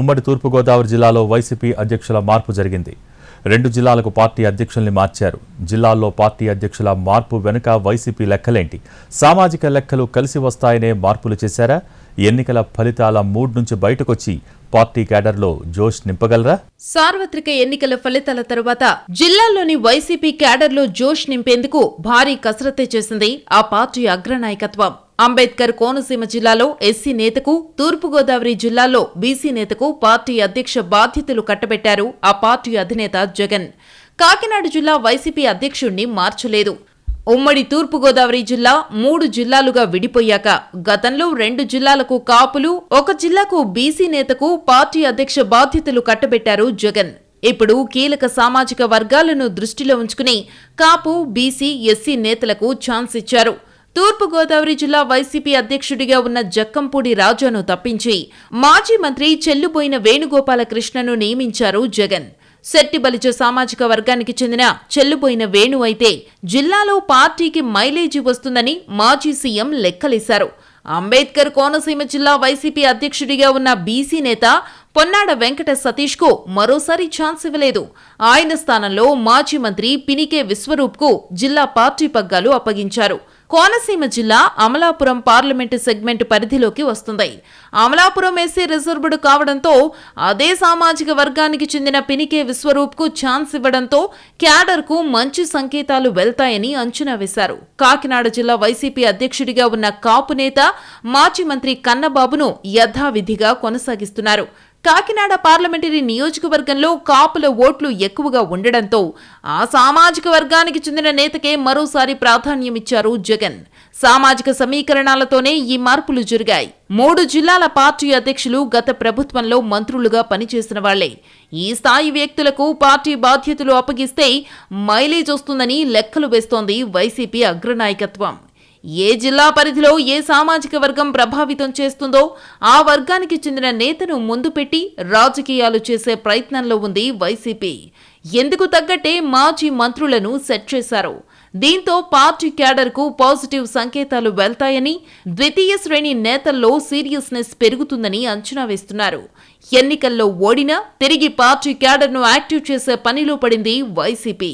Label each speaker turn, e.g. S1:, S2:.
S1: ఉమ్మడి తూర్పుగోదావరి జిల్లాలో వైసీపీ అధ్యక్షుల మార్పు జరిగింది. రెండు జిల్లాలకు పార్టీ అధ్యక్షుల్ని మార్చారు. జిల్లాల్లో పార్టీ అధ్యక్షుల మార్పు వెనుక వైసీపీ లెక్కలేంటి? సామాజిక లెక్కలు కలిసి వస్తాయనే మార్పులు చేశారా? ఎన్నికల ఫలితాల మూడ్ నుంచి బయటకొచ్చి పార్టీ క్యాడర్లో జోష్ నింపగలరా?
S2: సార్వత్రిక ఎన్నికల ఫలితాల తరువాత జిల్లాలోని వైసీపీ క్యాడర్లో జోష్ నింపేందుకు భారీ కసరత్తే చేసింది ఆ పార్టీ అగ్రనాయకత్వం. అంబేద్కర్ కోనసీమ జిల్లాలో ఎస్సీ నేతకు తూర్పుగోదావరి జిల్లాలో బీసీ నేతకు పార్టీ అధ్యక్ష బాధ్యతలు కట్టబెట్టారు ఆ పార్టీ అధినేత జగన్. కాకినాడ జిల్లా వైసీపీ అధ్యక్షుణ్ణి మార్చలేదు. ఉమ్మడి తూర్పుగోదావరి జిల్లా మూడు జిల్లాలుగా విడిపోయాక గతంలో రెండు జిల్లాలకు కాపులు ఒక జిల్లాకు బీసీ నేతకు పార్టీ అధ్యక్ష బాధ్యతలు కట్టబెట్టారు జగన్. ఇప్పుడు కీలక సామాజిక వర్గాలను దృష్టిలో ఉంచుకుని కాపు బీసీ ఎస్సీ నేతలకు ఛాన్స్ ఇచ్చారు. తూర్పుగోదావరి జిల్లా వైసీపీ అధ్యక్షుడిగా ఉన్న జక్కంపూడి రాజాను తప్పించి మాజీ మంత్రి చెల్లుబోయిన వేణుగోపాలకృష్ణను నియమించారు జగన్. శెట్టిబలిజ సామాజిక వర్గానికి చెందిన చెల్లుపోయిన వేణు అయితే జిల్లాలో పార్టీకి మైలేజీ వస్తుందని మాజీ సీఎం లెక్కలేశారు. అంబేద్కర్ కోనసీమ జిల్లా వైసీపీ అధ్యక్షుడిగా ఉన్న బీసీ నేత పొన్నాడ వెంకట సతీష్కు మరోసారి ఛాన్స్ ఇవ్వలేదు. ఆయన స్థానంలో మాజీ మంత్రి పినికే విశ్వరూప్కు జిల్లా పార్టీ పగ్గాలు అప్పగించారు. కోనసీమ జిల్లా అమలాపురం పార్లమెంటు సెగ్మెంట్ పరిధిలోకి వస్తుంది. అమలాపురం ఎస్సీ రిజర్వ్డ్ కావడంతో అదే సామాజిక వర్గానికి చెందిన పినికే విశ్వరూప్కు ఛాన్స్ ఇవ్వడంతో క్యాడర్కు మంచి సంకేతాలు వెళ్తాయని అంచనా వేశారు. కాకినాడ జిల్లా వైసీపీ అధ్యక్షుడిగా ఉన్న కాపు నేత మాజీ మంత్రి కన్నబాబును యథావిధిగా కొనసాగిస్తున్నారు. కాకినాడ పార్లమెంటరీ నియోజకవర్గంలో కాపుల ఓట్లు ఎక్కువగా ఉండడంతో ఆ సామాజిక వర్గానికి చెందిన నేతకే మరోసారి ప్రాధాన్యమిచ్చారు జగన్. సామాజిక సమీకరణాలతోనే ఈ మార్పులు జరిగాయి. మూడు జిల్లాల పార్టీ అధ్యక్షులు గత ప్రభుత్వంలో మంత్రులుగా పనిచేసిన వాళ్ళే. ఈ స్థాయి వ్యక్తులకు పార్టీ బాధ్యతలు అప్పగిస్తే మైలేజ్ వస్తుందని లెక్కలు వేస్తోంది వైసీపీ అగ్రనాయకత్వం. ఏ జిల్లా పరిధిలో ఏ సామాజిక వర్గం ప్రభావితం చేస్తుందో ఆ వర్గానికి చెందిన నేతను ముందు పెట్టి రాజకీయాలు చేసే ప్రయత్నంలో ఉంది వైసీపీ. ఎందుకు తగ్గట్టే మాజీ మంత్రులను సెట్ చేశారు. దీంతో పార్టీ క్యాడర్కు పాజిటివ్ సంకేతాలు వెళ్తాయని ద్వితీయ శ్రేణి నేతల్లో సీరియస్నెస్ పెరుగుతుందని అంచనా వేస్తున్నారు. ఎన్నికల్లో ఓడినా తిరిగి పార్టీ క్యాడర్ను యాక్టివ్ చేసే పనిలో పడింది వైసీపీ.